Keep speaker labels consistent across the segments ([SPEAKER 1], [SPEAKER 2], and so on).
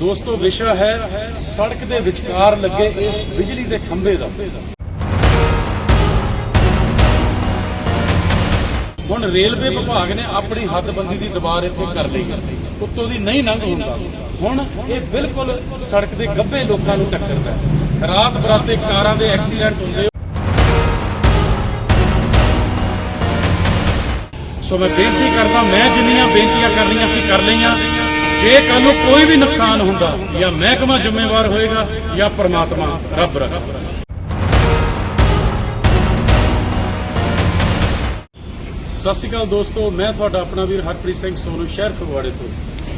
[SPEAKER 1] ਦੋਸਤੋ, ਵਿਸ਼ਾ ਹੈ ਸੜਕ ਦੇ ਵਿਚਕਾਰ ਲੱਗੇ ਇਸ ਬਿਜਲੀ ਦੇ ਖੰਭੇ ਦਾ। ਹੁਣ ਰੇਲਵੇ ਵਿਭਾਗ ਨੇ ਆਪਣੀ ਹੱਦਬੰਦੀ ਦੀ ਦੀਵਾਰ ਇੱਥੇ ਕਰ ਲਈ। ਉੱਤੋਂ ਦੀ ਨਹੀਂ ਲੰਘ ਹੁੰਦਾ। ਹੁਣ ਇਹ ਬਿਲਕੁਲ ਸੜਕ ਦੇ ਗੱਭੇ ਲੋਕਾਂ ਨੂੰ ਟੱਕਰਦਾ ਹੈ। ਰਾਤ ਬਰਾਤੇ ਕਾਰਾਂ ਦੇ ਐਕਸੀਡੈਂਟ ਹੁੰਦੇ ਸੋ ਮੈਂ ਬੇਨਤੀ ਕਰਦਾ, ਮੈਂ ਜਿੰਨੀਆਂ ਬੇਨਤੀਆਂ ਕਰਨੀਆਂ ਸੀ, ਕਰ ਲਈਆਂ। ਜੇ ਕੱਲ ਨੂੰ ਕੋਈ ਵੀ ਨੁਕਸਾਨ ਹੁੰਦਾ, ਜਾਂ ਮਹਿਕਮਾ ਜ਼ਿੰਮੇਵਾਰ ਹੋਏਗਾ, ਜਾਂ ਪ੍ਰਮਾਤਮਾ, ਰੱਬ ਰੱਖਾ। ਸਤਿ ਸ਼੍ਰੀ ਅਕਾਲ ਦੋਸਤੋ, ਮੈਂ ਤੁਹਾਡਾ ਆਪਣਾ ਵੀਰ ਹਰਪ੍ਰੀਤ ਸਿੰਘ ਸੋਨੂ, ਸ਼ਹਿਰ ਫਗਵਾੜੇ ਤੋਂ।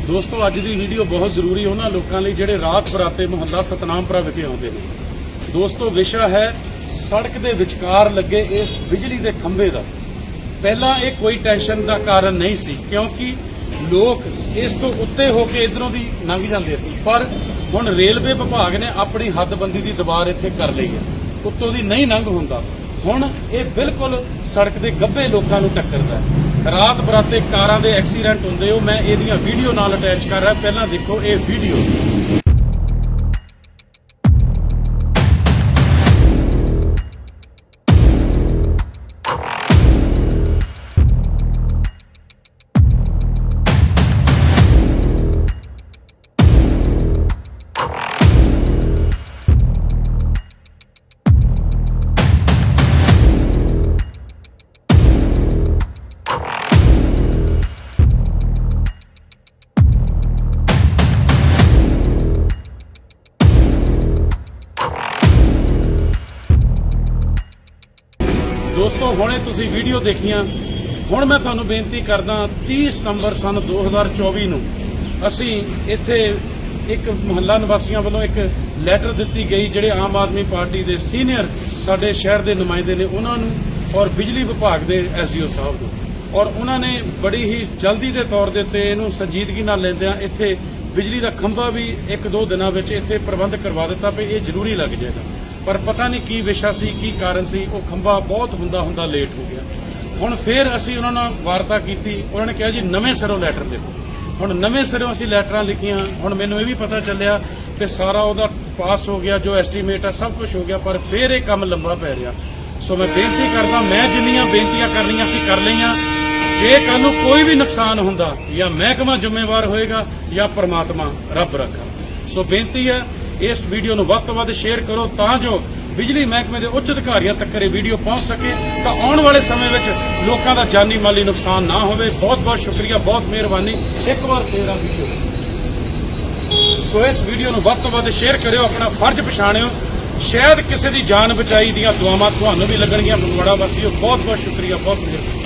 [SPEAKER 1] ਦੋਸਤੋ, ਅੱਜ ਦੀ ਵੀਡੀਓ ਬਹੁਤ ਜ਼ਰੂਰੀ ਉਹਨਾਂ ਲੋਕਾਂ ਲਈ ਜਿਹੜੇ ਰਾਤ ਬਰਾਤੇ ਮੁਹੱਲਾ ਸਤਨਾਮਪੁਰਾ ਵਿਖੇ ਆਉਂਦੇ ਨੇ। ਦੋਸਤੋ, ਵਿਸ਼ਾ ਹੈ ਸੜਕ ਦੇ ਵਿਚਕਾਰ ਲੱਗੇ ਇਸ ਬਿਜਲੀ ਦੇ ਖੰਭੇ ਦਾ। ਪਹਿਲਾਂ ਇਹ ਕੋਈ ਟੈਨਸ਼ਨ ਦਾ ਕਾਰਨ ਨਹੀਂ ਸੀ, ਕਿਉਂਕਿ ਲੋਕ ਇਸ ਤੋਂ ਉੱਤੇ ਹੋ ਕੇ ਇਧਰੋਂ ਦੀ ਲੰਘ ਜਾਂਦੇ ਸੀ। ਪਰ ਹੁਣ ਰੇਲਵੇ ਵਿਭਾਗ ਨੇ ਆਪਣੀ ਹੱਦਬੰਦੀ ਦੀ ਦੀਵਾਰ ਇੱਥੇ ਕਰ ਲਈ ਹੈ। ਉੱਤੋਂ ਦੀ ਨਹੀਂ ਲੰਘ ਹੁੰਦਾ। ਹੁਣ ਇਹ ਬਿਲਕੁਲ ਸੜਕ ਦੇ ਗੱਭੇ ਲੋਕਾਂ ਨੂੰ ਟੱਕਰਦਾ ਹੈ। ਰਾਤ ਬਰਾਤੇ ਕਾਰਾਂ ਦੇ ਐਕਸੀਡੈਂਟ ਹੁੰਦੇ ਹੋ ਮੈਂ ਇਹਦੀਆਂ ਵੀਡੀਓ ਨਾਲ ਅਟੈਚ ਕਰ ਰਿਹਾ। ਪਹਿਲਾਂ ਦੇਖੋ ਇਹ ਵੀਡੀਓ। ਦੋਸਤੋ, ਹੁਣੇ ਤੁਸੀਂ ਵੀਡੀਓ ਦੇਖੀਆਂ। ਹੁਣ ਮੈਂ ਤੁਹਾਨੂੰ ਬੇਨਤੀ ਕਰਦਾ 30 ਸਤੰਬਰ ਸਨ 2024 ਨੂੰ ਅਸੀਂ ਇੱਥੇ ਇੱਕ ਮੁਹੱਲਾ ਨਿਵਾਸੀਆਂ ਵੱਲੋਂ ਇੱਕ ਲੈਟਰ ਦਿੱਤੀ ਗਈ, ਜਿਹੜੇ ਆਮ ਆਦਮੀ ਪਾਰਟੀ ਦੇ ਸੀਨੀਅਰ ਸਾਡੇ ਸ਼ਹਿਰ ਦੇ ਨੁਮਾਇੰਦੇ ਨੇ ਉਹਨਾਂ ਨੂੰ ਔਰ ਬਿਜਲੀ ਵਿਭਾਗ ਦੇ ਐਸਡੀਓ ਸਾਹਿਬ ਨੂੰ। ਔਰ ਉਹਨਾਂ ਨੇ ਬੜੀ ਹੀ ਜਲਦੀ ਦੇ ਤੌਰ ਦੇ ਉੱਤੇ ਇਹਨੂੰ ਸੰਜੀਦਗੀ ਨਾਲ ਲੈਂਦਿਆਂ ਇੱਥੇ ਬਿਜਲੀ ਦਾ ਖੰਭਾ ਵੀ ਇੱਕ ਦੋ ਦਿਨਾਂ ਵਿੱਚ ਇੱਥੇ ਪ੍ਰਬੰਧ ਕਰਵਾ ਦਿੱਤਾ ਵੀ ਇਹ ਜ਼ਰੂਰੀ ਲੱਗ ਜਾਏਗਾ। ਪਰ ਪਤਾ ਨਹੀਂ ਕੀ ਵਿਸ਼ਾ ਸੀ, ਕੀ ਕਾਰਨ ਸੀ, ਉਹ ਖੰਭਾ ਬਹੁਤ ਹੁੰਦਾ ਹੁੰਦਾ ਲੇਟ ਹੋ ਗਿਆ। ਹੁਣ ਫਿਰ ਅਸੀਂ ਉਹਨਾਂ ਨਾਲ ਵਾਰਤਾ ਕੀਤੀ, ਉਹਨਾਂ ਨੇ ਕਿਹਾ ਜੀ ਨਵੇਂ ਸਿਰੋਂ ਲੈਟਰ ਦੇਖੋ ਹੁਣ ਨਵੇਂ ਸਿਰੋਂ ਅਸੀਂ ਲੈਟਰਾਂ ਲਿਖੀਆਂ, ਹੁਣ ਮੈਨੂੰ ਇਹ ਵੀ ਪਤਾ ਚੱਲਿਆ ਕਿ ਸਾਰਾ ਉਹਦਾ ਪਾਸ ਹੋ ਗਿਆ, ਜੋ ਐਸਟੀਮੇਟ ਆ, ਸਭ ਕੁਝ ਹੋ ਗਿਆ, ਪਰ ਫਿਰ ਇਹ ਕੰਮ ਲੰਬਾ ਪੈ ਰਿਹਾ। ਸੋ ਮੈਂ ਬੇਨਤੀ ਕਰਦਾ, ਮੈਂ ਜਿੰਨੀਆਂ ਬੇਨਤੀਆਂ ਕਰਨੀਆਂ ਸੀ, ਕਰ ਲਈਆਂ। ਜੇ ਕੱਲ ਨੂੰ ਕੋਈ ਵੀ ਨੁਕਸਾਨ ਹੁੰਦਾ, ਜਾਂ ਮਹਿਕਮਾ ਜ਼ਿੰਮੇਵਾਰ ਹੋਏਗਾ, ਜਾਂ ਪ੍ਰਮਾਤਮਾ ਰੱਬ ਰੱਖਾ। ਸੋ ਬੇਨਤੀ ਹੈ ਇਸ ਵੀਡੀਓ ਨੂੰ ਵੱਧ ਤੋਂ ਵੱਧ ਸ਼ੇਅਰ ਕਰੋ ਤਾਂ ਜੋ ਬਿਜਲੀ ਮਹਿਕਮੇ ਦੇ ਉੱਚ ਅਧਿਕਾਰੀਆਂ ਤੱਕ ਇਹ ਵੀਡੀਓ ਪਹੁੰਚ ਸਕੇ। ਤਾਂ ਆਉਣ ਵਾਲੇ ਸਮੇਂ ਵਿੱਚ ਲੋਕਾਂ ਦਾ ਜਾਨੀ ਮਾਲੀ ਨੁਕਸਾਨ ਨਾ ਹੋਵੇ। ਬਹੁਤ ਬਹੁਤ ਸ਼ੁਕਰੀਆ, ਬਹੁਤ ਮਿਹਰਬਾਨੀ। ਇੱਕ ਵਾਰ ਫੇਰ ਆ ਵੀਡੀਓ। ਸੋ ਇਸ ਵੀਡੀਓ ਨੂੰ ਵੱਧ ਤੋਂ ਵੱਧ ਸ਼ੇਅਰ ਕਰਿਓ, ਆਪਣਾ ਫਰਜ਼ ਪਛਾਣਿਓ। ਸ਼ਾਇਦ ਕਿਸੇ ਦੀ ਜਾਨ ਬਚਾਈ ਦੀਆਂ ਦੁਆਵਾਂ ਤੁਹਾਨੂੰ ਵੀ ਲੱਗਣਗੀਆਂ। ਫਗਵਾੜਾ ਵਾਸੀਓ, ਬਹੁਤ ਬਹੁਤ ਸ਼ੁਕਰੀਆ, ਬਹੁਤ ਮਿਹਰਬਾਨੀ।